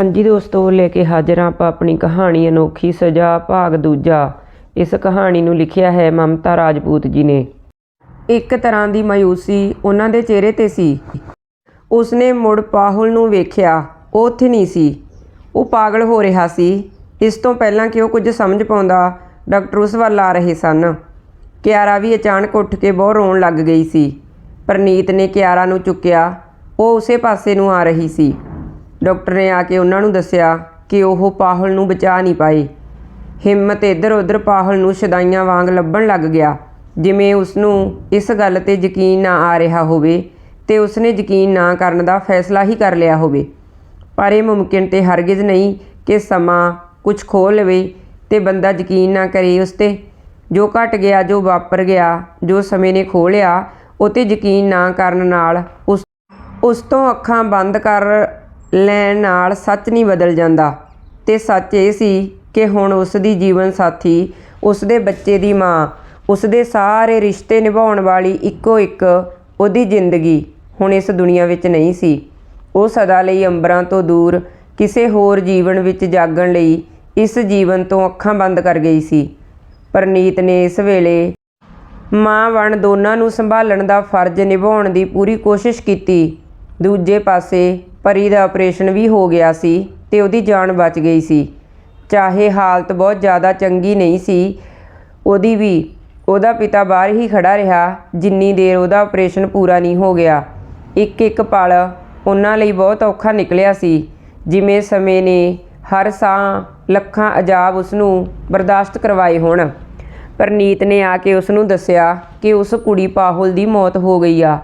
ਹਾਂਜੀ ਦੋਸਤੋ, ਲੈ ਕੇ ਹਾਜ਼ਰ ਹਾਂ ਆਪਾਂ ਆਪਣੀ ਕਹਾਣੀ ਅਨੋਖੀ ਸਜ਼ਾ, ਭਾਗ ਦੂਜਾ। ਇਸ ਕਹਾਣੀ ਨੂੰ ਲਿਖਿਆ ਹੈ ਮਮਤਾ ਰਾਜਪੂਤ ਜੀ ਨੇ। ਇੱਕ ਤਰ੍ਹਾਂ ਦੀ ਮਾਯੂਸੀ ਉਹਨਾਂ ਦੇ ਚਿਹਰੇ ਤੇ ਸੀ। ਉਸਨੇ ਮੁੜ ਪਾਹੁਲ ਨੂੰ ਵੇਖਿਆ, ਉਹ ਉੱਥੇ ਨਹੀਂ ਸੀ। ਉਹ ਪਾਗਲ ਹੋ ਰਿਹਾ ਸੀ। ਇਸ ਤੋਂ ਪਹਿਲਾਂ ਕਿ ਉਹ ਕੁਝ ਸਮਝ ਪਾਉਂਦਾ, ਡਾਕਟਰ ਉਸ ਵੱਲ ਆ ਰਹੇ ਸਨ। ਕਿਆਰਾ ਵੀ ਅਚਾਨਕ ਉੱਠ ਕੇ ਬਹੁਤ ਰੋਣ ਲੱਗ ਗਈ ਸੀ। ਪ੍ਰਨੀਤ ਨੇ ਕਿਆਰਾ ਨੂੰ ਚੁੱਕਿਆ। ਉਹ ਉਸੇ ਪਾਸੇ ਨੂੰ ਆ ਰਹੀ ਸੀ। ਡਾਕਟਰ ਨੇ ਆ ਕੇ ਉਹਨਾਂ ਨੂੰ ਦੱਸਿਆ ਕਿ ਉਹ ਪਾਹਲ ਨੂੰ ਬਚਾ ਨਹੀਂ ਪਾਏ ਹਿੰਮਤ ਇੱਧਰ ਉੱਧਰ ਪਾਹਲ ਨੂੰ ਸ਼ਦਾਈਆਂ ਵਾਂਗ ਲੱਭਣ ਲੱਗ ਗਿਆ। ਜਿਵੇਂ ਉਸ ਨੂੰ ਇਸ ਗੱਲ ਤੇ ਯਕੀਨ ਨਾ ਆ ਰਿਹਾ ਹੋਵੇ ਤੇ ਉਸਨੇ ਯਕੀਨ ਨਾ ਕਰਨ ਦਾ ਫੈਸਲਾ ਹੀ ਕਰ ਲਿਆ ਹੋਵੇ। ਪਰ ਇਹ ਮੁਮਕਿਨ ਤੇ ਹਰਗਿਜ਼ ਨਹੀਂ ਕਿ ਸਮਾਂ ਕੁਝ ਖੋ ਲਵੇ ਤੇ ਬੰਦਾ ਯਕੀਨ ਨਾ ਕਰੇ ਉਸ ਤੇ। ਜੋ ਘਟ ਗਿਆ, ਜੋ ਵਾਪਰ ਗਿਆ, ਜੋ ਸਮੇਂ ਨੇ ਖੋ ਲਿਆ, ਉਹ ਤੇ ਯਕੀਨ ਨਾ ਕਰਨ ਨਾਲ ਉਸ ਉਸ ਤੋਂ ਅੱਖਾਂ ਬੰਦ ਕਰ ਲੈਣ ਨਾਲ ਸੱਚ ਨਹੀਂ ਬਦਲ ਜਾਂਦਾ। ਤੇ ਸੱਚ ਇਹ ਸੀ ਕਿ ਹੁਣ ਉਸ ਦੀ ਜੀਵਨ ਸਾਥੀ ਉਸ ਦੇ ਬੱਚੇ ਦੀ ਮਾਂ ਉਸ ਦੇ ਸਾਰੇ ਰਿਸ਼ਤੇ ਨਿਭਾਉਣ ਵਾਲੀ ਇੱਕੋ ਇੱਕ ਉਹਦੀ ਜ਼ਿੰਦਗੀ ਹੁਣ ਇਸ ਦੁਨੀਆ ਵਿੱਚ ਨਹੀਂ ਸੀ। ਉਹ ਸਦਾ ਲਈ ਅੰਬਰਾਂ ਤੋਂ ਦੂਰ, ਕਿਸੇ ਹੋਰ ਜੀਵਨ ਵਿੱਚ ਜਾਗਣ ਲਈ ਇਸ ਜੀਵਨ ਤੋਂ ਅੱਖਾਂ ਬੰਦ ਕਰ ਗਈ ਸੀ। ਪਰਨੀਤ ਨੇ ਇਸ ਵੇਲੇ ਮਾਂ ਵਣ ਦੋਨਾਂ ਨੂੰ ਸੰਭਾਲਣ ਦਾ ਫਰਜ਼ ਨਿਭਾਉਣ ਦੀ ਪੂਰੀ ਕੋਸ਼ਿਸ਼ ਕੀਤੀ। ਦੂਜੇ ਪਾਸੇ ਪਰੀ ਦਾ ਆਪਰੇਸ਼ਨ ਵੀ ਹੋ ਗਿਆ ਸੀ ਤੇ ਉਹਦੀ ਜਾਨ ਬਚ ਗਈ ਸੀ। ਚਾਹੇ ਹਾਲਤ ਬਹੁਤ ਜ਼ਿਆਦਾ ਚੰਗੀ ਨਹੀਂ ਸੀ, ਉਹਦੀ ਵੀ। ਉਹਦਾ ਪਿਤਾ ਬਾਹਰ ਹੀ ਖੜਾ ਰਿਹਾ, ਜਿੰਨੀ ਦੇਰ ਉਹਦਾ ਆਪਰੇਸ਼ਨ ਪੂਰਾ ਨਹੀਂ ਹੋ ਗਿਆ। ਇੱਕ ਇੱਕ ਪਲ ਉਹਨਾਂ ਲਈ ਬਹੁਤ ਔਖਾ ਨਿਕਲਿਆ ਸੀ, ਜਿਵੇਂ ਸਮੇਂ ਨੇ ਹਰ ਸਾਹ ਲੱਖਾਂ ਅਜਾਬ ਉਸ ਨੂੰ ਬਰਦਾਸ਼ਤ ਕਰਵਾਏ ਹੋਣ। ਪਰਨੀਤ ਨੇ ਆ ਕੇ ਉਸ ਨੂੰ ਦੱਸਿਆ ਕਿ ਉਸ ਕੁੜੀ ਪਾਹੁਲ ਦੀ ਮੌਤ ਹੋ ਗਈ ਆ।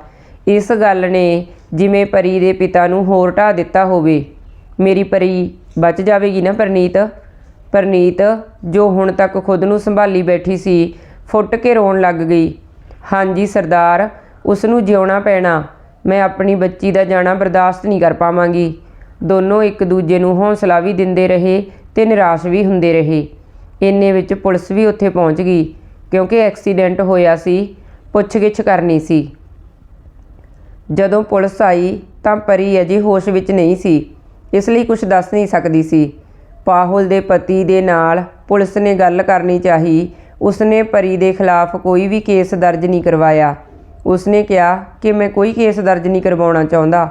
ਇਸ ਗੱਲ ਨੇ ਜਿਵੇਂ ਪਰੀ ਦੇ ਪਿਤਾ ਨੂੰ ਹੋਰ ਢਾ ਦਿੱਤਾ ਹੋਵੇ। ਮੇਰੀ ਪਰੀ ਬਚ ਜਾਵੇਗੀ ਨਾ ਪਰਨੀਤ? ਪਰਨੀਤ, ਜੋ ਹੁਣ ਤੱਕ ਖੁਦ ਨੂੰ ਸੰਭਾਲੀ ਬੈਠੀ ਸੀ, ਫੁੱਟ ਕੇ ਰੋਣ ਲੱਗ ਗਈ। ਹਾਂਜੀ ਸਰਦਾਰ, ਉਸ ਨੂੰ ਜਿਉਣਾ ਪੈਣਾ। ਮੈਂ ਆਪਣੀ ਬੱਚੀ ਦਾ ਜਾਣਾ ਬਰਦਾਸ਼ਤ ਨਹੀਂ ਕਰ ਪਾਵਾਂਗੀ। ਦੋਨੋਂ ਇੱਕ ਦੂਜੇ ਨੂੰ ਹੌਸਲਾ ਵੀ ਦਿੰਦੇ ਰਹੇ ਤੇ ਨਿਰਾਸ਼ ਵੀ ਹੁੰਦੇ ਰਹੇ। ਇੰਨੇ ਵਿੱਚ ਪੁਲਿਸ ਵੀ ਉੱਥੇ ਪਹੁੰਚ ਗਈ, ਕਿਉਂਕਿ ਐਕਸੀਡੈਂਟ ਹੋਇਆ ਸੀ, ਪੁੱਛਗਿੱਛ ਕਰਨੀ ਸੀ। ਜਦੋਂ ਪੁਲਿਸ ਆਈ ਤਾਂ ਪਰੀ ਅਜੇ ਹੋਸ਼ ਵਿੱਚ ਨਹੀਂ ਸੀ, ਇਸ ਲਈ ਕੁਝ ਦੱਸ ਨਹੀਂ ਸਕਦੀ ਸੀ। ਪਾਹੁਲ ਦੇ ਪਤੀ ਦੇ ਨਾਲ ਪੁਲਿਸ ਨੇ ਗੱਲ ਕਰਨੀ ਚਾਹੀ, ਉਸਨੇ ਪਰੀ ਦੇ ਖਿਲਾਫ ਕੋਈ ਵੀ ਕੇਸ ਦਰਜ ਨਹੀਂ ਕਰਵਾਇਆ। ਉਸਨੇ ਕਿਹਾ ਕਿ ਮੈਂ ਕੋਈ ਕੇਸ ਦਰਜ ਨਹੀਂ ਕਰਵਾਉਣਾ ਚਾਹੁੰਦਾ।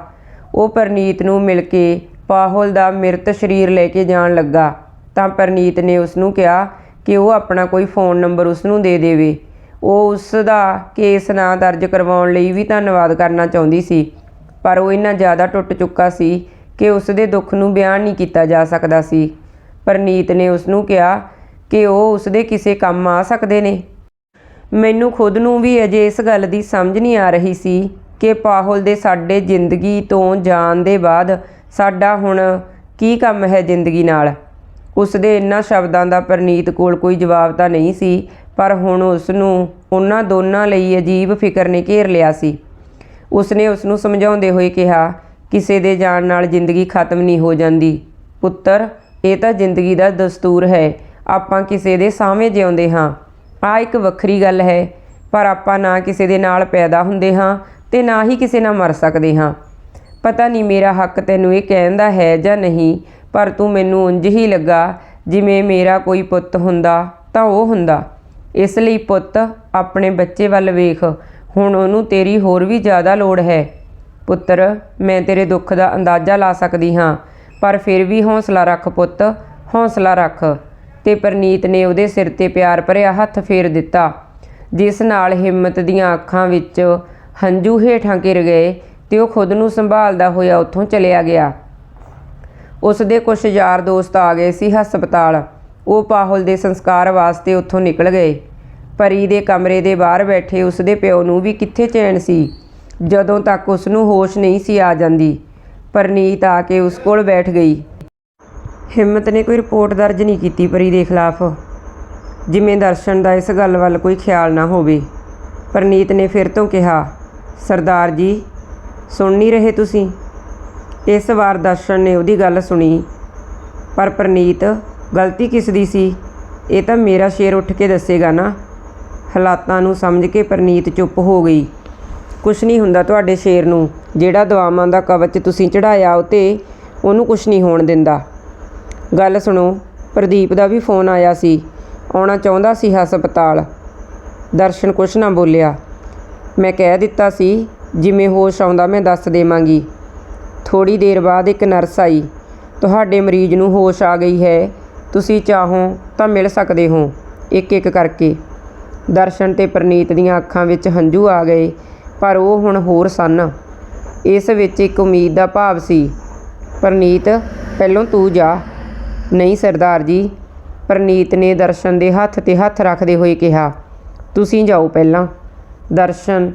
ਉਹ ਪਰਨੀਤ ਨੂੰ ਮਿਲ ਕੇ ਪਾਹੁਲ ਦਾ ਮ੍ਰਿਤ ਸਰੀਰ ਲੈ ਕੇ ਜਾਣ ਲੱਗਾ। ਤਾਂ ਪਰਨੀਤ ਨੇ ਉਸ ਨੂੰ ਕਿਹਾ ਕਿ ਉਹ ਆਪਣਾ ਕੋਈ ਫੋਨ ਨੰਬਰ ਉਸ ਨੂੰ ਦੇ ਦੇਵੇ। ਉਹ ਉਸ ਦਾ ਕੇਸ ਨਾ ਦਰਜ ਕਰਵਾਉਣ ਲਈ ਵੀ ਧੰਨਵਾਦ ਕਰਨਾ ਚਾਹੁੰਦੀ ਸੀ। ਪਰ ਉਹ ਇੰਨਾ ਜ਼ਿਆਦਾ ਟੁੱਟ ਚੁੱਕਾ ਸੀ ਕਿ ਉਸ ਦੇ ਦੁੱਖ ਨੂੰ ਬਿਆਨ ਨਹੀਂ ਕੀਤਾ ਜਾ ਸਕਦਾ ਸੀ। ਪਰਨੀਤ ਨੇ ਉਸ ਨੂੰ ਕਿਹਾ ਕਿ ਉਹ ਉਸ ਦੇ ਕਿਸੇ ਕੰਮ ਆ ਸਕਦੇ ਨੇ। ਮੈਨੂੰ ਖੁਦ ਨੂੰ ਵੀ ਅਜੇ ਇਸ ਗੱਲ ਦੀ ਸਮਝ ਨਹੀਂ ਆ ਰਹੀ ਸੀ ਕਿ ਪਾਹੁਲ ਦੇ ਸਾਡੇ ਜ਼ਿੰਦਗੀ ਤੋਂ ਜਾਣ ਦੇ ਬਾਅਦ ਸਾਡਾ ਹੁਣ ਕੀ ਕੰਮ ਹੈ ਜ਼ਿੰਦਗੀ ਨਾਲ। ਉਸ ਦੇ ਇਨ੍ਹਾਂ ਸ਼ਬਦਾਂ ਦਾ ਪਰਨੀਤ ਕੋਲ ਕੋਈ ਜਵਾਬ ਤਾਂ ਨਹੀਂ ਸੀ ਪਰ ਹੁਣ ਉਸ ਨੂੰ ਉਹਨਾਂ ਦੋਨਾਂ ਲਈ ਅਜੀਬ ਫਿਕਰ ਨੇ ਘੇਰ ਲਿਆ ਸੀ। ਉਸਨੇ ਉਸ ਨੂੰ ਸਮਝਾਉਂਦੇ ਹੋਏ ਕਿਹਾ, ਕਿਸੇ ਦੇ ਜਾਣ ਨਾਲ ਜ਼ਿੰਦਗੀ ਖਤਮ ਨਹੀਂ ਹੋ ਜਾਂਦੀ। ਪੁੱਤਰ, ਇਹ ਤਾਂ ਜ਼ਿੰਦਗੀ ਦਾ ਦਸਤੂਰ ਹੈ। ਆਪਾਂ ਕਿਸੇ ਦੇ ਸਾਹਮਣੇ ਜਿਉਂਦੇ ਹਾਂ। ਆ ਇੱਕ ਵੱਖਰੀ ਗੱਲ ਹੈ। ਪਰ ਆਪਾਂ ਨਾ ਕਿਸੇ ਦੇ ਨਾਲ ਪੈਦਾ ਹੁੰਦੇ ਹਾਂ ਤੇ ਨਾ ਹੀ ਕਿਸੇ ਨਾਲ ਮਰ ਸਕਦੇ ਹਾਂ। ਪਤਾ ਨਹੀਂ ਮੇਰਾ ਹੱਕ ਤੈਨੂੰ ਇਹ ਕਹਿਣ ਦਾ ਹੈ ਜਾਂ ਨਹੀਂ, ਪਰ ਤੂੰ ਮੈਨੂੰ ਉਂਝ ਹੀ ਲੱਗਾ ਜਿਵੇਂ ਮੇਰਾ ਕੋਈ ਪੁੱਤ ਹੁੰਦਾ ਤਾਂ ਉਹ ਹੁੰਦਾ। ਇਸ ਲਈ ਪੁੱਤ, ਆਪਣੇ ਬੱਚੇ ਵੱਲ ਵੇਖ। ਹੁਣ ਉਹਨੂੰ ਤੇਰੀ ਹੋਰ ਵੀ ਜ਼ਿਆਦਾ ਲੋੜ ਹੈ। ਪੁੱਤਰ, ਮੈਂ ਤੇਰੇ ਦੁੱਖ ਦਾ ਅੰਦਾਜ਼ਾ ਲਾ ਸਕਦੀ ਹਾਂ, ਪਰ ਫਿਰ ਵੀ ਹੌਸਲਾ ਰੱਖ ਪੁੱਤ, ਹੌਸਲਾ ਰੱਖ। ਤੇ ਪਰਨੀਤ ਨੇ ਉਹਦੇ ਸਿਰ ਤੇ ਪਿਆਰ ਭਰਿਆ ਹੱਥ ਫੇਰ ਦਿੱਤਾ, ਜਿਸ ਨਾਲ ਹਿੰਮਤ ਦੀਆਂ ਅੱਖਾਂ ਵਿੱਚ ਹੰਝੂ ਹੇਠਾਂ ਗਿਰ ਗਏ ਤੇ ਉਹ ਖੁਦ ਨੂੰ ਸੰਭਾਲਦਾ ਹੋਇਆ ਉੱਥੋਂ ਚਲਿਆ ਗਿਆ। ਉਸ ਦੇ ਕੁਝ ਯਾਰ ਦੋਸਤ ਆ ਗਏ ਸੀ ਹਸਪਤਾਲ। ਉਹ ਪਾਹੁਲ ਦੇ ਸੰਸਕਾਰ ਵਾਸਤੇ ਉੱਥੋਂ ਨਿਕਲ ਗਏ। ਪਰੀ ਦੇ ਕਮਰੇ ਦੇ ਬਾਹਰ ਬੈਠੇ ਉਸ ਦੇ ਪਿਓ ਨੂੰ ਵੀ ਕਿੱਥੇ ਚੈਨ ਸੀ? ਜਦੋਂ ਤੱਕ ਉਸ ਨੂੰ ਹੋਸ਼ ਨਹੀਂ ਸੀ ਆ ਜਾਂਦੀ, ਪਰਨੀਤ ਆ ਕੇ ਉਸ ਕੋਲ ਬੈਠ ਗਈ। ਹਿੰਮਤ ਨੇ ਕੋਈ ਰਿਪੋਰਟ ਦਰਜ ਨਹੀਂ ਕੀਤੀ ਪਰੀ ਦੇ ਖਿਲਾਫ। ਜਿਵੇਂ ਦਰਸ਼ਨ ਦਾ ਇਸ ਗੱਲ ਵੱਲ ਕੋਈ ਖਿਆਲ ਨਾ ਹੋਵੇ, ਪਰਨੀਤ ਨੇ ਫਿਰ ਤੋਂ ਕਿਹਾ, ਸਰਦਾਰ ਜੀ, ਸੁਣ ਨਹੀਂ ਰਹੇ ਤੁਸੀਂ? ਇਸ ਵਾਰ ਦਰਸ਼ਨ ਨੇ ਉਹਦੀ ਗੱਲ ਸੁਣੀ, ਪਰ ਪਰਨੀਤ ਗਲਤੀ ਕਿਸ ਦੀ ਸੀ? ਇਹ ਤਾਂ ਮੇਰਾ ਸ਼ੇਰ ਉੱਠ ਕੇ ਦੱਸੇਗਾ ਨਾ। ਹਾਲਾਤਾਂ ਨੂੰ ਸਮਝ ਕੇ ਪ੍ਰਨੀਤ ਚੁੱਪ ਹੋ ਗਈ। ਕੁਛ ਨਹੀਂ ਹੁੰਦਾ ਤੁਹਾਡੇ ਸ਼ੇਰ ਨੂੰ। ਜਿਹੜਾ ਦੁਆਵਾਂ ਦਾ ਕਵਚ ਤੁਸੀਂ ਚੜਾਇਆ ਉਤੇ, ਉਹਨੂੰ ਕੁਛ ਨਹੀਂ ਹੋਣ ਦਿੰਦਾ। ਗੱਲ ਸੁਣੋ, ਪ੍ਰਦੀਪ ਦਾ ਵੀ ਫੋਨ ਆਇਆ ਸੀ। ਆਉਣਾ ਚਾਹੁੰਦਾ ਸੀ ਹਸਪਤਾਲ। ਦਰਸ਼ਨ ਕੁਛ ਨਾ ਬੋਲਿਆ। ਮੈਂ ਕਹਿ ਦਿੱਤਾ ਸੀ, ਜਿਵੇਂ ਹੋਸ਼ ਆਉਂਦਾ ਮੈਂ ਦੱਸ ਦੇਵਾਂਗੀ। ਥੋੜੀ ਦੇਰ ਬਾਅਦ ਇੱਕ ਨਰਸ ਆਈ। ਤੁਹਾਡੇ ਮਰੀਜ਼ ਨੂੰ ਹੋਸ਼ ਆ ਗਈ ਹੈ। ਤੁਸੀਂ ਚਾਹੋ ਤਾਂ ਮਿਲ ਸਕਦੇ ਹੋ। ਇੱਕ ਇੱਕ ਕਰਕੇ। ਦਰਸ਼ਨ ਤੇ ਪ੍ਰਨੀਤ ਦੀਆਂ ਅੱਖਾਂ ਵਿੱਚ ਹੰਝੂ ਆ ਗਏ, ਪਰ ਉਹ ਹੁਣ ਹੋਰ ਸਨ। ਇਸ ਵਿੱਚ ਇੱਕ ਉਮੀਦ ਦਾ ਭਾਵ ਸੀ। ਪ੍ਰਨੀਤ, ਪਹਿਲੋਂ ਤੂੰ ਜਾ। ਨਹੀਂ, ਸਰਦਾਰ ਜੀ। ਪ੍ਰਨੀਤ ਨੇ ਦਰਸ਼ਨ ਦੇ ਹੱਥ ਤੇ ਹੱਥ ਰੱਖਦੇ ਹੋਏ ਕਿਹਾ, ਤੁਸੀਂ ਜਾਓ ਪਹਿਲਾਂ। ਦਰਸ਼ਨ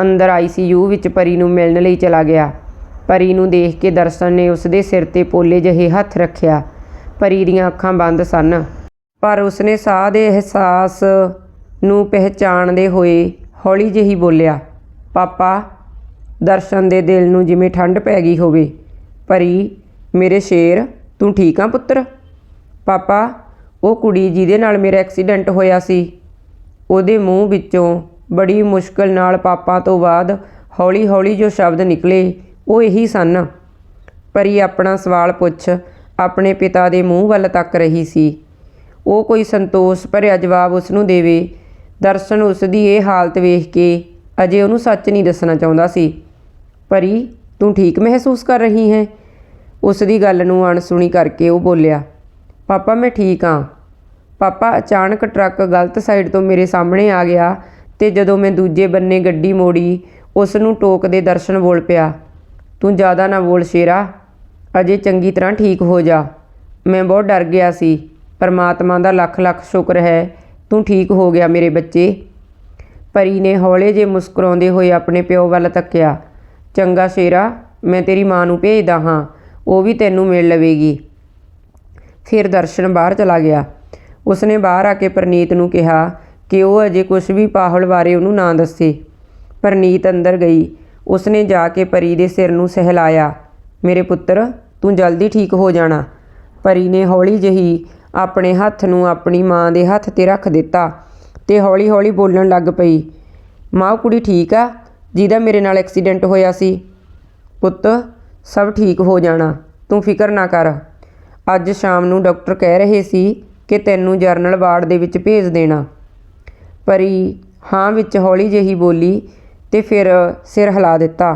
ਅੰਦਰ ਆਈਸੀਯੂ ਵਿੱਚ ਪਰੀ ਨੂੰ ਮਿਲਣ ਲਈ ਚਲਾ ਗਿਆ। ਪਰੀ ਨੂੰ ਦੇਖ ਕੇ ਦਰਸ਼ਨ ਨੇ ਉਸਦੇ ਸਿਰ ਤੇ ਪੋਲੇ ਜਿਹੇ ਹੱਥ ਰੱਖਿਆ। ਪਰੀ ਦੀਆਂ ਅੱਖਾਂ ਬੰਦ ਸਨ। ਪਰ ਉਸਨੇ ਸਾਹ ਦੇ ਅਹਿਸਾਸ ਨੂੰ ਪਹਿਚਾਣਦੇ ਹੋਏ ਹੌਲੀ ਜਿਹੀ ਬੋਲਿਆ, ਪਾਪਾ, ਦਰਸ਼ਨ ਦੇ ਦਿਲ ਨੂੰ ਜਿਵੇਂ ਠੰਡ ਪੈ ਗਈ ਹੋਵੇ। ਪਰੀ, ਮੇਰੇ ਸ਼ੇਰ, ਤੂੰ ਠੀਕ ਆ ਪੁੱਤਰ? ਪਾਪਾ, ਉਹ ਕੁੜੀ ਜਿਹਦੇ ਨਾਲ ਮੇਰਾ ਐਕਸੀਡੈਂਟ ਹੋਇਆ ਸੀ, ਉਹਦੇ ਮੂੰਹ ਵਿੱਚੋਂ ਬੜੀ ਮੁਸ਼ਕਲ ਨਾਲ ਪਾਪਾ ਤੋਂ ਬਾਅਦ ਹੌਲੀ-ਹੌਲੀ ਜੋ ਸ਼ਬਦ ਨਿਕਲੇ, ਉਹ ਇਹੀ ਸਨ। ਪਰੀ ਆਪਣਾ ਸਵਾਲ ਪੁੱਛ ਆਪਣੇ ਪਿਤਾ ਦੇ ਮੂੰਹ ਵੱਲ ਤੱਕ ਰਹੀ ਸੀ। ਉਹ ਕੋਈ ਸੰਤੋਸ਼ ਭਰਿਆ ਜਵਾਬ ਉਸ ਨੂੰ ਦੇਵੇ। ਦਰਸ਼ਨ ਉਸ ਦੀ ਇਹ ਹਾਲਤ ਵੇਖ ਕੇ ਅਜੇ ਉਹਨੂੰ ਸੱਚ ਨਹੀਂ ਦੱਸਣਾ ਚਾਹੁੰਦਾ ਸੀ। ਪਰੀ, ਤੂੰ ਠੀਕ ਮਹਿਸੂਸ ਕਰ ਰਹੀ ਹੈ? ਉਸ ਦੀ ਗੱਲ ਨੂੰ ਅਣਸੁਣੀ ਕਰਕੇ ਉਹ ਬੋਲਿਆ, ਪਾਪਾ, ਮੈਂ ਠੀਕ ਹਾਂ ਪਾਪਾ, ਅਚਾਨਕ ਟਰੱਕ ਗਲਤ ਸਾਈਡ ਤੋਂ ਮੇਰੇ ਸਾਹਮਣੇ ਆ ਗਿਆ ਤੇ ਜਦੋਂ ਮੈਂ ਦੂਜੇ ਬੰਨੇ ਗੱਡੀ ਮੋੜੀ, ਉਸ ਨੂੰ ਟੋਕਦੇ ਦਰਸ਼ਨ ਬੋਲ ਪਿਆ, ਤੂੰ ਜ਼ਿਆਦਾ ਨਾ ਬੋਲ ਸ਼ੇਰਾ। ਅਜੇ ਚੰਗੀ ਤਰ੍ਹਾਂ ਠੀਕ ਹੋ ਜਾ। ਮੈਂ ਬਹੁਤ ਡਰ ਗਿਆ ਸੀ। ਪਰਮਾਤਮਾ ਦਾ ਲੱਖ ਲੱਖ ਸ਼ੁਕਰ ਹੈ, ਤੂੰ ਠੀਕ ਹੋ ਗਿਆ ਮੇਰੇ ਬੱਚੇ। ਪਰੀ ਨੇ ਹੌਲੇ ਜੇ ਮੁਸਕਰਾਉਂਦੇ ਹੋਏ ਆਪਣੇ ਪਿਓ ਵੱਲ ਤੱਕਿਆ। ਚੰਗਾ ਸ਼ੇਰਾ, ਮੈਂ ਤੇਰੀ ਮਾਂ ਨੂੰ ਭੇਜਦਾ ਹਾਂ, ਉਹ ਵੀ ਤੈਨੂੰ ਮਿਲ ਲਵੇਗੀ। ਫਿਰ ਦਰਸ਼ਨ ਬਾਹਰ ਚਲਾ ਗਿਆ। ਉਸਨੇ ਬਾਹਰ ਆ ਕੇ ਪ੍ਰਨੀਤ ਨੂੰ ਕਿਹਾ ਕਿ ਉਹ ਅਜੇ ਕੁਝ ਵੀ ਪਾਹਲ ਬਾਰੇ ਉਹਨੂੰ ਨਾ ਦੱਸੇ। ਪ੍ਰਨੀਤ ਅੰਦਰ ਗਈ। ਉਸਨੇ ਜਾ ਕੇ ਪਰੀ ਦੇ ਸਿਰ ਨੂੰ ਸਹਿਲਾਇਆ। ਮੇਰੇ ਪੁੱਤਰ ਤੂੰ ਜਲਦੀ ਠੀਕ ਹੋ ਜਾਣਾ। ਪਰੀ ਨੇ ਹੌਲੀ ਜਹੀ ਆਪਣੇ ਹੱਥ ਨੂੰ ਆਪਣੀ ਮਾਂ ਦੇ ਹੱਥ ਤੇ ਰੱਖ ਦਿੱਤਾ ਤੇ ਹੌਲੀ-ਹੌਲੀ ਬੋਲਣ ਲੱਗ ਪਈ, ਮਾਂ ਉਹ ਕੁੜੀ ਠੀਕ ਆ? ਜਿਹਦਾ ਮੇਰੇ ਨਾਲ ਐਕਸੀਡੈਂਟ ਹੋਇਆ ਸੀ। ਪੁੱਤ, ਸਭ ਠੀਕ ਹੋ ਜਾਣਾ। ਤੂੰ ਫਿਕਰ ਨਾ ਕਰ। ਅੱਜ ਸ਼ਾਮ ਨੂੰ ਡਾਕਟਰ ਕਹਿ ਰਹੇ ਸੀ ਕਿ ਤੈਨੂੰ ਜਰਨਲ ਵਾਰਡ ਦੇ ਵਿੱਚ ਭੇਜ ਦੇਣਾ। ਪਰੀ ਹਾਂ ਵਿੱਚ ਹੌਲੀ ਜਿਹੀ ਬੋਲੀ ਤੇ ਫਿਰ ਸਿਰ ਹਿਲਾ ਦਿੱਤਾ।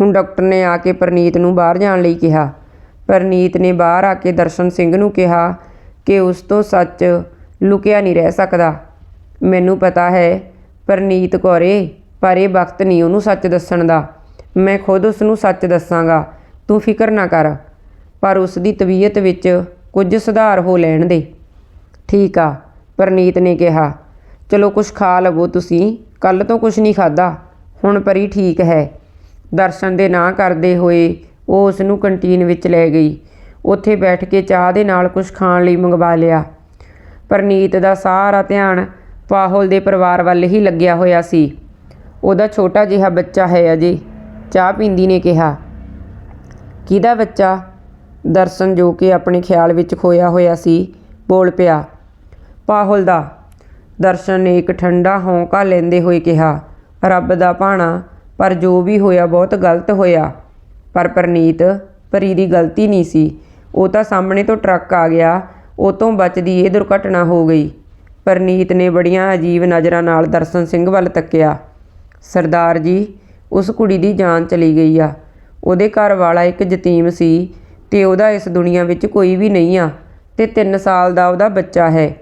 ਹੁਣ ਡਾਕਟਰ ਨੇ ਆ ਕੇ ਪ੍ਰਨੀਤ ਨੂੰ ਬਾਹਰ ਜਾਣ ਲਈ ਕਿਹਾ। ਪਰਨੀਤ ਨੇ ਬਾਹਰ ਆ ਕੇ ਦਰਸ਼ਨ ਸਿੰਘ ਨੂੰ ਕਿਹਾ ਕਿ ਉਸ ਤੋਂ ਸੱਚ ਲੁਕਿਆ ਨਹੀਂ ਰਹਿ ਸਕਦਾ। ਮੈਨੂੰ ਪਤਾ ਹੈ ਪਰਨੀਤ ਕੌਰੇ, ਪਰ ਇਹ ਵਕਤ ਨਹੀਂ ਉਹਨੂੰ ਸੱਚ ਦੱਸਣ ਦਾ। ਮੈਂ ਖੁਦ ਉਸ ਨੂੰ ਸੱਚ ਦੱਸਾਂਗਾ, ਤੂੰ ਫਿਕਰ ਨਾ ਕਰ, ਪਰ ਉਸ ਦੀ ਤਬੀਅਤ ਵਿੱਚ ਕੁਝ ਸੁਧਾਰ ਹੋ ਲੈਣ ਦੇ। ਠੀਕ ਆ, ਪਰਨੀਤ ਨੇ ਕਿਹਾ। ਚਲੋ ਕੁਝ ਖਾ ਲਵੋ ਤੁਸੀਂ ਕੱਲ ਤੋਂ ਕੁਝ ਨਹੀਂ ਖਾਦਾ ਹੁਣ ਪਰੀ ਠੀਕ ਹੈ। ਦਰਸ਼ਨ ਦੇ ਨਾਂ ਕਰਦੇ ਹੋਏ ਉਹ ਉਸ ਨੂੰ ਕੰਟੀਨ ਵਿੱਚ ਲੈ ਗਈ। ਉੱਥੇ ਬੈਠ ਕੇ ਚਾਹ ਦੇ ਨਾਲ ਕੁਝ ਖਾਣ ਲਈ ਮੰਗਵਾ ਲਿਆ। ਪ੍ਰਨੀਤ ਦਾ ਸਾਰਾ ਧਿਆਨ ਪਾਹੁਲ ਦੇ ਪਰਿਵਾਰ ਵੱਲ ਹੀ ਲੱਗਿਆ ਹੋਇਆ ਸੀ। ਉਹਦਾ ਛੋਟਾ ਜਿਹਾ ਬੱਚਾ ਹੈ ਅਜੇ, ਚਾਹ ਪੀਂਦੀ ਨੇ ਕਿਹਾ। ਕਿਹਦਾ ਬੱਚਾ? ਦਰਸ਼ਨ ਜੋ ਕਿ ਆਪਣੇ ਖਿਆਲ ਵਿੱਚ ਖੋਇਆ ਹੋਇਆ ਸੀ, ਬੋਲ ਪਿਆ। ਪਾਹੁਲ ਦਾ। ਦਰਸ਼ਨ ਨੇ ਇੱਕ ਠੰਡਾ ਹੌਂਕਾ ਲੈਂਦੇ ਹੋਏ ਕਿਹਾ। ਰੱਬ ਦਾ ਭਾਣਾ, ਪਰ ਜੋ ਵੀ ਹੋਇਆ ਬਹੁਤ ਗਲਤ ਹੋਇਆ। ਪਰ ਪ੍ਰਨੀਤ ਪਰੀ ਦੀ ਗਲਤੀ ਨਹੀਂ ਸੀ। ਉਹ ਤਾਂ ਸਾਹਮਣੇ ਤੋਂ ਟਰੱਕ ਆ ਗਿਆ। ਉਹ ਤੋਂ ਬਚਦੀ ਇਹ ਦੁਰਘਟਨਾ ਹੋ ਗਈ। ਪਰਨੀਤ ਨੇ ਬੜੀਆਂ ਅਜੀਬ ਨਜ਼ਰਾਂ ਨਾਲ ਦਰਸ਼ਨ ਸਿੰਘ ਵੱਲ ਤੱਕਿਆ। ਸਰਦਾਰ ਜੀ, ਉਸ ਕੁੜੀ ਦੀ ਜਾਨ ਚਲੀ ਗਈ ਆ। ਉਹਦੇ ਘਰ ਵਾਲਾ ਇੱਕ ਯਤੀਮ ਸੀ ਤੇ ਉਹਦਾ ਇਸ ਦੁਨੀਆ ਵਿੱਚ ਕੋਈ ਵੀ ਨਹੀਂ ਆ ਤੇ 3 ਸਾਲ ਦਾ ਉਹਦਾ ਬੱਚਾ ਹੈ।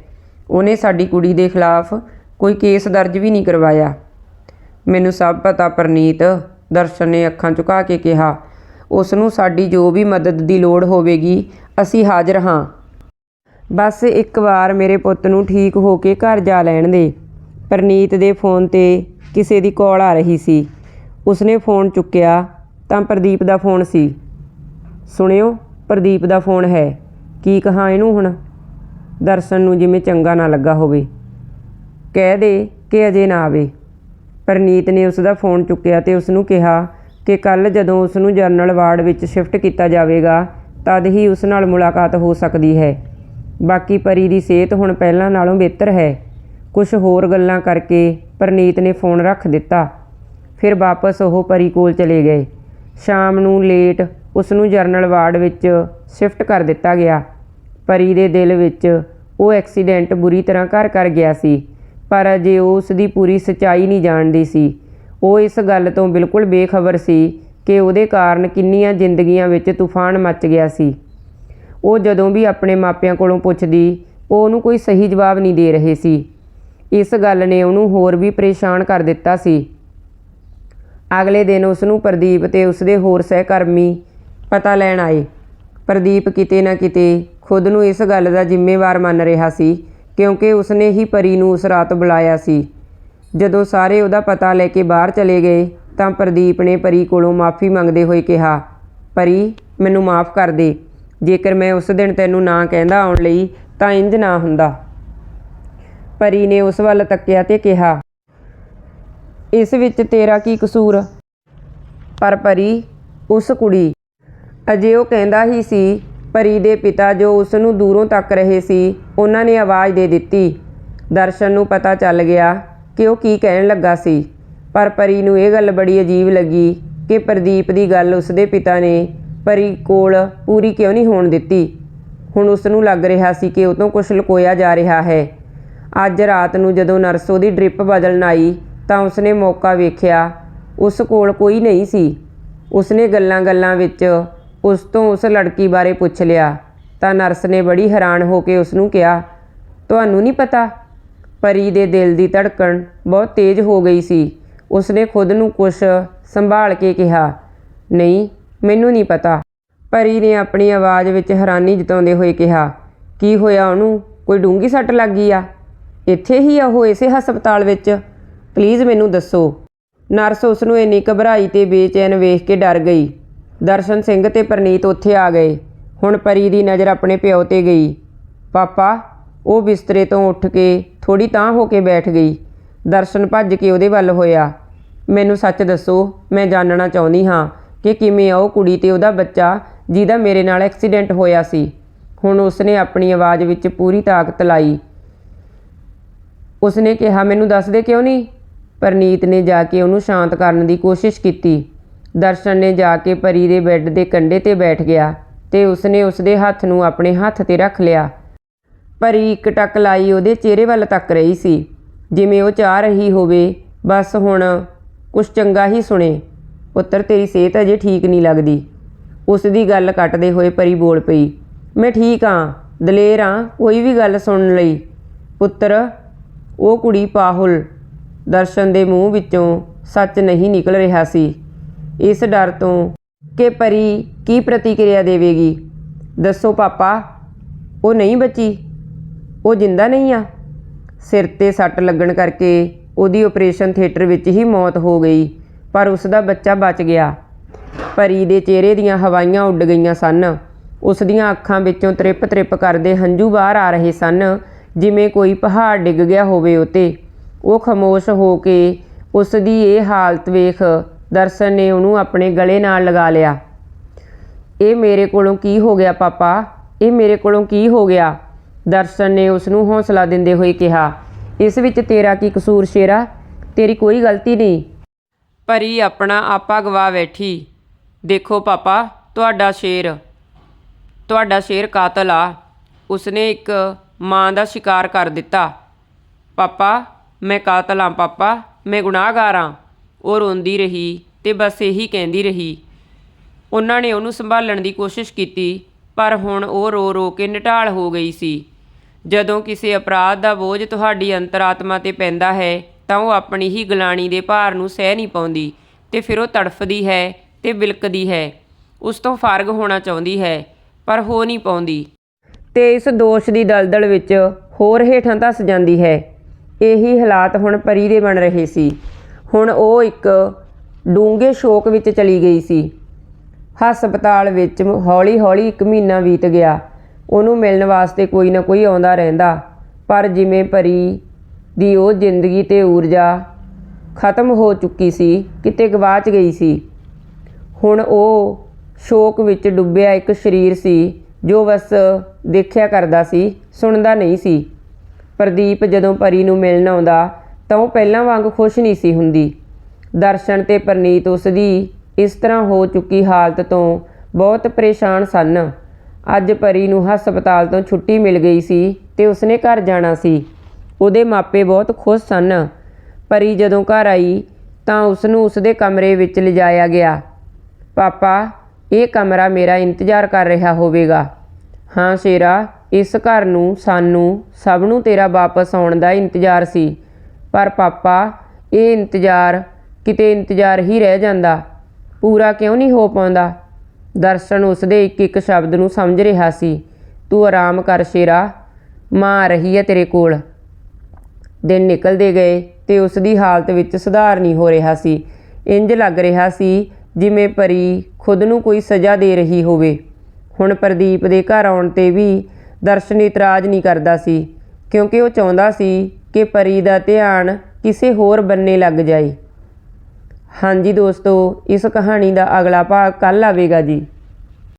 ਉਹਨੇ ਸਾਡੀ ਕੁੜੀ ਦੇ ਖਿਲਾਫ ਕੋਈ ਕੇਸ ਦਰਜ ਵੀ ਨਹੀਂ ਕਰਵਾਇਆ। ਮੈਨੂੰ ਸਭ ਪਤਾ, ਪਰਨੀਤ, ਦਰਸ਼ਨ ਨੇ ਅੱਖਾਂ ਝੁਕਾ ਕੇ ਕਿਹਾ। ਉਸ ਨੂੰ ਸਾਡੀ ਜੋ ਵੀ ਮਦਦ ਦੀ ਲੋੜ ਹੋਵੇਗੀ, ਅਸੀਂ ਹਾਜ਼ਰ ਹਾਂ। ਬਸ ਇੱਕ ਵਾਰ ਮੇਰੇ ਪੁੱਤ ਨੂੰ ਠੀਕ ਹੋ ਕੇ ਘਰ ਜਾ ਲੈਣ ਦੇ। ਪ੍ਰਨੀਤ ਦੇ ਫੋਨ ਤੇ ਕਿਸੇ ਦੀ ਕਾਲ ਆ ਰਹੀ ਸੀ। ਉਸਨੇ ਫੋਨ ਚੁੱਕਿਆ ਤਾਂ ਪ੍ਰਦੀਪ ਦਾ ਫੋਨ ਸੀ। ਸੁਣਿਓ, ਪ੍ਰਦੀਪ ਦਾ ਫੋਨ ਹੈ। ਕੀ ਕਹਾਂ ਇਹਨੂੰ ਹੁਣ? ਦਰਸ਼ਨ ਨੂੰ ਜਿਵੇਂ ਚੰਗਾ ਨਾ ਲੱਗਾ ਹੋਵੇ। ਕਹਿ ਦੇ ਕਿ ਅਜੇ ਨਾ ਆਵੇ। ਪ੍ਰਨੀਤ ਨੇ ਉਸ ਦਾ ਫੋਨ ਚੁੱਕਿਆ ਤੇ ਉਸ ਨੂੰ ਕਿਹਾ ਕਿ ਕੱਲ ਜਦੋਂ ਉਸ ਨੂੰ ਜਨਰਲ ਵਾਰਡ ਵਿੱਚ ਸ਼ਿਫਟ ਕੀਤਾ ਜਾਵੇਗਾ, ਤਦ ਹੀ ਉਸ ਨਾਲ ਮੁਲਾਕਾਤ ਹੋ ਸਕਦੀ ਹੈ। ਬਾਕੀ ਪਰੀ ਦੀ ਸਿਹਤ ਹੁਣ ਪਹਿਲਾਂ ਨਾਲੋਂ ਬਿਹਤਰ ਹੈ। ਕੁਝ ਹੋਰ ਗੱਲਾਂ ਕਰਕੇ ਪ੍ਰਨੀਤ ਨੇ ਫੋਨ ਰੱਖ ਦਿੱਤਾ। ਫਿਰ ਵਾਪਸ ਉਹ ਪਰੀ ਕੋਲ ਚਲੇ ਗਏ। ਸ਼ਾਮ ਨੂੰ ਲੇਟ ਉਸ ਨੂੰ ਜਰਨਲ ਵਾਰਡ ਵਿੱਚ ਸ਼ਿਫਟ ਕਰ ਦਿੱਤਾ ਗਿਆ। ਪਰੀ ਦੇ ਦਿਲ ਵਿੱਚ ਉਹ ਐਕਸੀਡੈਂਟ ਬੁਰੀ ਤਰ੍ਹਾਂ ਘਰ ਕਰ ਗਿਆ ਸੀ, ਪਰ ਅਜੇ ਉਹ ਉਸ ਦੀ ਪੂਰੀ ਸੱਚਾਈ ਨਹੀਂ ਜਾਣਦੀ ਸੀ। ਉਹ ਇਸ ਗੱਲ ਤੋਂ ਬਿਲਕੁਲ ਬੇਖਬਰ ਸੀ ਕਿ ਉਹਦੇ ਕਾਰਨ ਕਿੰਨੀਆਂ ਜ਼ਿੰਦਗੀਆਂ ਵਿੱਚ ਤੂਫਾਨ ਮੱਚ ਗਿਆ ਸੀ। ਉਹ ਜਦੋਂ ਵੀ ਆਪਣੇ ਮਾਪਿਆਂ ਕੋਲੋਂ ਪੁੱਛਦੀ, ਉਹ ਉਹਨੂੰ ਕੋਈ ਸਹੀ ਜਵਾਬ ਨਹੀਂ ਦੇ ਰਹੇ ਸੀ। ਇਸ ਗੱਲ ਨੇ ਉਹਨੂੰ ਹੋਰ ਵੀ ਪਰੇਸ਼ਾਨ ਕਰ ਦਿੱਤਾ ਸੀ। ਅਗਲੇ ਦਿਨ ਉਸ ਨੂੰ ਪ੍ਰਦੀਪ ਤੇ ਉਸਦੇ ਹੋਰ ਸਹਿਕਰਮੀ ਪਤਾ ਲੈਣ ਆਏ। ਪ੍ਰਦੀਪ ਕਿਤੇ ਨਾ ਕਿਤੇ ਖੁਦ ਨੂੰ ਇਸ ਗੱਲ ਦਾ ਜ਼ਿੰਮੇਵਾਰ ਮੰਨ ਰਿਹਾ ਸੀ, ਕਿਉਂਕਿ ਉਸਨੇ ਹੀ ਪਰੀ ਨੂੰ ਉਸ ਰਾਤ ਬੁਲਾਇਆ ਸੀ। ਜਦੋਂ ਸਾਰੇ ਉਹਦਾ ਪਤਾ ਲੈ ਕੇ ਬਾਹਰ ਚਲੇ ਗਏ, ਤਾਂ ਪ੍ਰਦੀਪ ਨੇ ਪਰੀ ਕੋਲੋਂ ਮਾਫੀ ਮੰਗਦੇ ਹੋਏ ਕਿਹਾ, ਪਰੀ, ਮੈਨੂੰ ਮਾਫ ਕਰ ਦੇ। ਜੇਕਰ ਮੈਂ ਉਸ ਦਿਨ ਤੈਨੂੰ ਨਾ ਕਹਿੰਦਾ ਆਉਣ ਲਈ, ਤਾਂ ਇੰਜ ਨਾ ਹੁੰਦਾ ਪਰੀ ਨੇ ਉਸ ਵੱਲ ਤੱਕਿਆ ਤੇ ਕਿਹਾ, ਇਸ ਵਿੱਚ ਤੇਰਾ ਕੀ ਕਸੂਰ ਪਰ ਪਰੀ, ਉਸ ਕੁੜੀ ਅਜੇ ਉਹ ਕਹਿੰਦਾ ਹੀ ਸੀ, ਪਰੀ ਦੇ ਪਿਤਾ ਜੋ ਉਸ ਨੂੰ ਦੂਰੋਂ ਤੱਕ ਰਹੇ ਸੀ, ਉਹਨਾਂ ਨੇ ਆਵਾਜ਼ ਦੇ ਦਿੱਤੀ। ਦਰਸ਼ਨ ਨੂੰ ਪਤਾ ਚੱਲ ਗਿਆ ਕਿ ਉਹ ਕੀ ਕਹਿਣ ਲੱਗਾ ਸੀ? ਪਰ ਪਰੀ ਨੂੰ ਇਹ ਗੱਲ ਬੜੀ ਅਜੀਬ ਲੱਗੀ ਕਿ ਪ੍ਰਦੀਪ ਦੀ ਗੱਲ ਉਸਦੇ ਪਿਤਾ ਨੇ ਪਰੀ ਕੋਲ ਪੂਰੀ ਕਿਉਂ ਨਹੀਂ ਹੋਣ ਦਿੱਤੀ? ਹੁਣ ਉਸ ਨੂੰ ਲੱਗ ਰਿਹਾ ਸੀ ਕਿ ਉਹ ਤੋਂ ਕੁਝ ਲੁਕੋਇਆ ਜਾ ਰਿਹਾ ਹੈ। ਅੱਜ ਰਾਤ ਨੂੰ ਜਦੋਂ ਨਰਸ ਉਹਦੀ ਡ੍ਰਿਪ ਬਦਲਣ ਆਈ ਤਾਂ ਉਸਨੇ ਮੌਕਾ ਵੇਖਿਆ, ਉਸ ਕੋਲ ਕੋਈ ਨਹੀਂ ਸੀ। ਉਸਨੇ ਗੱਲਾਂ-ਗੱਲਾਂ ਵਿੱਚ ਉਸ ਤੋਂ ਉਸ ਲੜਕੀ ਬਾਰੇ ਪੁੱਛ ਲਿਆ ਤਾਂ ਨਰਸ ਨੇ ਬੜੀ ਹੈਰਾਨ ਹੋ ਕੇ ਉਸ ਨੂੰ ਕਿਹਾ, ਤੁਹਾਨੂੰ ਨਹੀਂ ਪਤਾ ਪਰੀ ਦੇ ਦਿਲ ਦੀ ਧੜਕਣ ਬਹੁਤ ਤੇਜ਼ ਹੋ ਗਈ ਸੀ। ਉਸਨੇ ਖੁਦ ਨੂੰ ਕੁਝ ਸੰਭਾਲ ਕੇ ਕਿਹਾ, ਨਹੀਂ, ਮੈਨੂੰ ਨਹੀਂ ਪਤਾ। ਪਰੀ ਨੇ ਆਪਣੀ ਆਵਾਜ਼ ਵਿੱਚ ਹੈਰਾਨੀ ਜਤਾਉਂਦੇ ਹੋਏ ਕਿਹਾ, ਕੀ ਹੋਇਆ ਉਹਨੂੰ? ਕੋਈ ਡੂੰਗੀ ਸੱਟ ਲੱਗ ਗਈ ਆ? ਇੱਥੇ ਹੀ ਆ ਉਹ ਇਸੇ ਹਸਪਤਾਲ ਵਿੱਚ। ਪਲੀਜ਼ ਮੈਨੂੰ ਦੱਸੋ। ਨਰਸ ਉਸ ਨੂੰ ਇੰਨੀ ਘਬਰਾਈ ਤੇ ਬੇਚੈਨ ਵੇਖ ਕੇ ਡਰ ਗਈ। ਦਰਸ਼ਨ ਸਿੰਘ ਤੇ ਪ੍ਰਨੀਤ ਉੱਥੇ ਆ ਗਏ। ਹੁਣ ਪਰੀ ਦੀ ਨਜ਼ਰ ਆਪਣੇ ਪਿਓ ਤੇ ਗਈ। ਪਾਪਾ ਉਹ ਬਿਸਤਰੇ ਤੋਂ ਉੱਠ ਕੇ ਥੋੜੀ ਤਾਂ ਹੋ ਕੇ ਬੈਠ ਗਈ। ਦਰਸ਼ਨ ਭੱਜ ਕੇ ਉਹਦੇ ਵੱਲ ਹੋਇਆ। ਮੈਨੂੰ ਸੱਚ ਦੱਸੋ, ਮੈਂ ਜਾਣਨਾ ਚਾਹੁੰਦੀ ਹਾਂ ਕਿ ਕਿਵੇਂ ਉਹ ਕੁੜੀ ਤੇ ਉਹਦਾ ਬੱਚਾ ਜਿਹਦਾ ਮੇਰੇ ਨਾਲ ਐਕਸੀਡੈਂਟ ਹੋਇਆ ਸੀ। ਹੁਣ ਉਸਨੇ ਆਪਣੀ ਆਵਾਜ਼ ਵਿੱਚ ਪੂਰੀ ਤਾਕਤ ਲਾਈ। ਉਸਨੇ ਕਿਹਾ, ਮੈਨੂੰ ਦੱਸ ਦੇ ਕਿਉਂ ਨਹੀਂ? ਪਰਨੀਤ ਨੇ ਜਾ ਕੇ ਉਹਨੂੰ ਸ਼ਾਂਤ ਕਰਨ ਦੀ ਕੋਸ਼ਿਸ਼ ਕੀਤੀ। ਦਰਸ਼ਨ ਨੇ ਜਾ ਕੇ ਪਰੀ ਦੇ ਬੈੱਡ ਦੇ ਕੰਢੇ ਤੇ ਬੈਠ ਗਿਆ ਤੇ ਉਸਨੇ ਉਸਦੇ ਹੱਥ ਨੂੰ ਆਪਣੇ ਹੱਥ ਤੇ ਰੱਖ ਲਿਆ। ਪਰੀ ਇੱਕ ਟੱਕ ਲਾਈ ਉਹਦੇ ਚਿਹਰੇ ਵੱਲ ਤੱਕ ਰਹੀ ਸੀ। ਜਿਵੇਂ ਉਹ ਚਾਹ ਰਹੀ ਹੋਵੇ, ਬਸ ਹੁਣ ਕੁਛ ਚੰਗਾ ਹੀ ਸੁਣੇ। ਪੁੱਤਰ, ਤੇਰੀ ਸਿਹਤ ਅਜੇ ਠੀਕ ਨਹੀਂ ਲੱਗਦੀ। ਉਸ ਦੀ ਗੱਲ ਕੱਟਦੇ ਹੋਏ ਪਰੀ ਬੋਲ ਪਈ, ਮੈਂ ਠੀਕ ਹਾਂ ਦਲੇਰ ਹਾਂ ਕੋਈ ਵੀ ਗੱਲ ਸੁਣਨ ਲਈ। ਪੁੱਤਰ, ਉਹ ਕੁੜੀ ਪਾਹੁਲ ਦਰਸ਼ਨ ਦੇ ਮੂੰਹ ਵਿੱਚੋਂ ਸੱਚ ਨਹੀਂ ਨਿਕਲ ਰਿਹਾ ਸੀ। ਇਸ ਡਰ ਤੋਂ ਕਿ ਪਰੀ ਕੀ ਪ੍ਰਤੀਕਿਰਿਆ ਦੇਵੇਗੀ? ਦੱਸੋ ਪਾਪਾ, ਉਹ ਨਹੀਂ ਬਚੀ? ਉਹ ਜਿੰਦਾ ਨਹੀਂ ਆ। ਸਿਰ ਤੇ ਸੱਟ ਲੱਗਣ ਕਰਕੇ ਉਹਦੀ ਆਪਰੇਸ਼ਨ ਥੀਏਟਰ ਵਿੱਚ ਹੀ ਮੌਤ ਹੋ ਗਈ, ਪਰ ਉਸ ਦਾ ਬੱਚਾ ਬਚ ਗਿਆ। ਪਰੀ ਦੇ ਚਿਹਰੇ ਦੀਆਂ ਹਵਾਈਆਂ ਉੱਡ ਗਈਆਂ ਸਨ। ਉਸ ਦੀਆਂ ਅੱਖਾਂ ਵਿੱਚੋਂ ਤ੍ਰਿਪ ਤ੍ਰਿਪ ਕਰਦੇ ਹੰਝੂ ਬਾਹਰ ਆ ਰਹੇ ਸਨ, ਜਿਵੇਂ ਕੋਈ ਪਹਾੜ ਡਿੱਗ ਗਿਆ ਹੋਵੇ ਉਤੇ। ਉਹ ਖਾਮੋਸ਼ ਹੋ ਕੇ ਉਸ ਦੀ ਇਹ ਹਾਲਤ ਵੇਖ ਦਰਸ਼ਨ ਨੇ ਉਹਨੂੰ ਆਪਣੇ ਗਲੇ ਨਾਲ ਲਗਾ ਲਿਆ। ਇਹ ਮੇਰੇ ਕੋਲੋਂ ਕੀ ਹੋ ਗਿਆ, ਪਾਪਾ? ਇਹ ਮੇਰੇ ਕੋਲੋਂ ਕੀ ਹੋ ਗਿਆ? ਦਰਸ਼ਨ ਨੇ ਉਸ ਨੂੰ ਹੌਸਲਾ ਦਿੰਦੇ ਹੋਏ ਕਿਹਾ, ਇਸ ਵਿੱਚ ਤੇਰਾ ਕੀ ਕਸੂਰ ਸ਼ੇਰਾ? ਤੇਰੀ ਕੋਈ ਗਲਤੀ ਨਹੀਂ। ਪਰੀ ਆਪਣਾ ਆਪਾ ਗਵਾ ਬੈਠੀ, ਦੇਖੋ ਪਾਪਾ, ਤੁਹਾਡਾ ਸ਼ੇਰ ਤੁਹਾਡਾ ਸ਼ੇਰ ਕਾਤਲ ਆ। ਉਸਨੇ ਇੱਕ ਮਾਂ ਦਾ ਸ਼ਿਕਾਰ ਕਰ ਦਿੱਤਾ। ਪਾਪਾ, ਮੈਂ ਕਾਤਲ ਹਾਂ ਪਾਪਾ, ਮੈਂ ਗੁਨਾਹਗਾਰ ਹਾਂ ਉਹ ਰੋਂਦੀ ਰਹੀ ਤੇ ਬਸ ਇਹੀ ਕਹਿੰਦੀ ਰਹੀ। ਉਹਨਾਂ ਨੇ ਉਹਨੂੰ ਸੰਭਾਲਣ ਦੀ ਕੋਸ਼ਿਸ਼ ਕੀਤੀ, ਪਰ ਹੁਣ ਉਹ ਰੋ ਰੋ ਕੇ ਨਿਟਾਲ ਹੋ ਗਈ ਸੀ। ਜਦੋਂ ਕਿਸੇ ਅਪਰਾਧ ਦਾ ਬੋਝ ਤੁਹਾਡੀ ਅੰਤਰਾਤਮਾ ਤੇ ਪੈਂਦਾ ਹੈ, ਤਾਂ ਉਹ ਆਪਣੀ ਹੀ ਗਲਾਣੀ ਦੇ ਭਾਰ ਨੂੰ ਸਹਿ ਨਹੀਂ ਪਾਉਂਦੀ ਤੇ ਫਿਰ ਉਹ ਤੜਫਦੀ ਹੈ ਤੇ ਬਿਲਕਦੀ ਹੈ। ਉਸ ਤੋਂ ਫਾਰਗ ਹੋਣਾ ਚਾਹੁੰਦੀ ਹੈ, ਪਰ ਹੋ ਨਹੀਂ ਪਾਉਂਦੀ। ਤੇ ਇਸ ਦੋਸ਼ ਦੀ ਦਲਦਲ ਵਿੱਚ ਹੋਰ ਹੇਠਾਂ ਧੱਸ ਜਾਂਦੀ ਹੈ। ਇਹੀ ਹਾਲਾਤ ਹੁਣ ਪਰੀ ਦੇ ਬਣ ਰਹੇ ਸੀ। ਹੁਣ ਉਹ ਇੱਕ ਡੂੰਘੇ ਸ਼ੋਕ ਵਿੱਚ ਚਲੀ ਗਈ ਸੀ। ਹਸਪਤਾਲ ਵਿੱਚ ਹੌਲੀ-ਹੌਲੀ ਇੱਕ ਮਹੀਨਾ ਬੀਤ ਗਿਆ। ਉਹਨੂੰ ਮਿਲਣ ਵਾਸਤੇ ਕੋਈ ਨਾ ਕੋਈ ਆਉਂਦਾ ਰਹਿੰਦਾ। ਪਰ ਜਿਵੇਂ ਪਰੀ ਦੀ ਉਹ ਜ਼ਿੰਦਗੀ ਤੇ ਊਰਜਾ ਖਤਮ ਹੋ ਚੁੱਕੀ ਸੀ, ਕਿਤੇ ਗਵਾਚ ਗਈ ਸੀ। ਹੁਣ ਉਹ ਸ਼ੋਕ ਵਿੱਚ ਡੁੱਬਿਆ ਇੱਕ ਸਰੀਰ ਸੀ, ਜੋ ਬਸ ਦੇਖਿਆ ਕਰਦਾ ਸੀ, ਸੁਣਦਾ ਨਹੀਂ ਸੀ। ਪ੍ਰਦੀਪ ਜਦੋਂ ਪਰੀ ਨੂੰ ਮਿਲਣ ਆਉਂਦਾ, ਤਾਂ ਉਹ ਪਹਿਲਾਂ ਵਾਂਗ ਖੁਸ਼ ਨਹੀਂ ਸੀ ਹੁੰਦੀ। ਦਰਸ਼ਨ ਤੇ ਪ੍ਰਨੀਤ ਉਸ ਦੀ ਇਸ ਤਰ੍ਹਾਂ ਹੋ ਚੁੱਕੀ ਹਾਲਤ ਤੋਂ ਬਹੁਤ ਪਰੇਸ਼ਾਨ ਸਨ। ਅੱਜ ਪਰੀ ਨੂੰ ਹਸਪਤਾਲ ਤੋਂ ਛੁੱਟੀ ਮਿਲ ਗਈ ਸੀ ਤੇ ਉਸਨੇ ਘਰ ਜਾਣਾ ਸੀ। ਉਹਦੇ ਮਾਪੇ ਬਹੁਤ ਖੁਸ਼ ਸਨ। ਪਰੀ ਜਦੋਂ ਘਰ ਆਈ ਤਾਂ ਉਸ ਨੂੰ ਉਸਦੇ ਕਮਰੇ ਵਿੱਚ ਲਿਜਾਇਆ ਗਿਆ। ਪਾਪਾ, ਇਹ ਕਮਰਾ ਮੇਰਾ ਇੰਤਜ਼ਾਰ ਕਰ ਰਿਹਾ ਹੋਵੇਗਾ। ਹਾਂ ਸ਼ੇਰਾ, ਇਸ ਘਰ ਨੂੰ, ਸਾਨੂੰ, ਸਭ ਨੂੰ ਤੇਰਾ ਵਾਪਸ ਆਉਣ ਦਾ ਇੰਤਜ਼ਾਰ ਸੀ। ਪਰ ਪਾਪਾ, ਇਹ ਇੰਤਜ਼ਾਰ ਕਿਤੇ ਇੰਤਜ਼ਾਰ ਹੀ ਰਹਿ ਜਾਂਦਾ। ਪੂਰਾ ਕਿਉਂ ਨਹੀਂ ਹੋ ਪਾਉਂਦਾ? ਦਰਸ਼ਨ ਉਸਦੇ ਇੱਕ ਇੱਕ ਸ਼ਬਦ ਨੂੰ ਸਮਝ ਰਿਹਾ ਸੀ। ਤੂੰ ਆਰਾਮ ਕਰ ਸ਼ੇਰਾ, ਮਾਂ ਆ ਰਹੀ ਹੈ ਤੇਰੇ ਕੋਲ। ਦਿਨ ਨਿਕਲਦੇ ਗਏ ਤੇ ਉਸ ਦੀ ਹਾਲਤ ਵਿੱਚ ਸੁਧਾਰ ਨਹੀਂ ਹੋ ਰਿਹਾ ਸੀ। ਇੰਜ ਲੱਗ ਰਿਹਾ ਸੀ ਜਿਵੇਂ ਪਰੀ ਖੁਦ ਨੂੰ ਕੋਈ ਸਜ਼ਾ ਦੇ ਰਹੀ ਹੋਵੇ। ਹੁਣ ਪ੍ਰਦੀਪ ਦੇ ਘਰ ਆਉਣ ਤੇ ਵੀ ਦਰਸ਼ਨ ਇਤਰਾਜ਼ ਨਹੀਂ ਕਰਦਾ ਸੀ, ਕਿਉਂਕਿ ਉਹ ਚਾਹੁੰਦਾ ਸੀ ਕਿ ਪਰੀ ਦਾ ਧਿਆਨ ਕਿਸੇ ਹੋਰ ਬੰਨੇ ਲੱਗ ਜਾਏ। ਹਾਂਜੀ ਦੋਸਤੋ ਇਸ ਕਹਾਣੀ ਦਾ ਅਗਲਾ ਭਾਗ ਕੱਲ ਆਵੇਗਾ ਜੀ।